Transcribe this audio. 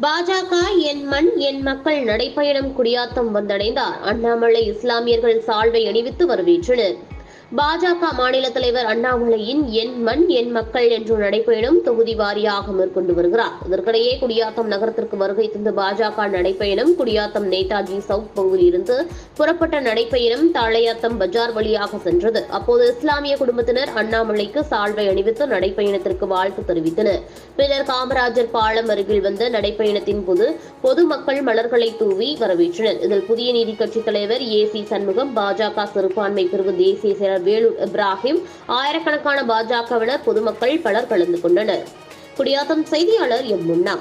பாஜக என் மண் என் மக்கள் நடைப்பயணம் குடியாத்தம் வந்தடைந்தார். அண்ணாமலை இஸ்லாமியர்கள் சால்வை அணிவித்து வரவேற்றனர். பாஜக மாநில தலைவர் அண்ணாமலையின் என் மண் என் மக்கள் என்று நடைபயணம் தொகுதி வாரியாக மேற்கொண்டு வருகிறார். இதற்கிடையே குடியாத்தம் நகரத்திற்கு வருகை தந்த பாஜக நடைபயணம் குடியாத்தம் நேதாஜி சவுத் பகுதியிலிருந்து புறப்பட்ட நடைபயணம் தாளையாத்தம் பஜார் வழியாக சென்றது. அப்போது இஸ்லாமிய குடும்பத்தினர் அண்ணாமலைக்கு சால்வை அணிவித்து நடைபயணத்திற்கு வாழ்த்து தெரிவித்தனர். பின்னர் காமராஜர் பாலம் அருகில் வந்த நடைப்பயணத்தின் போது பொதுமக்கள் மலர்களை தூவி வரவேற்றனர். இதில் புதிய நீதி கட்சித் தலைவர் ஏ சி சண்முகம் பாஜக சிறுபான்மை பிரிவு தேசிய செயலாளர் செயலர் வேலூர் இப்ராஹிம் ஆயிரக்கணக்கான பாஜகவினர் பொதுமக்கள் பலர் கலந்து கொண்டனர். குடியாத்தம் செய்தியாளர் எம் முன்னா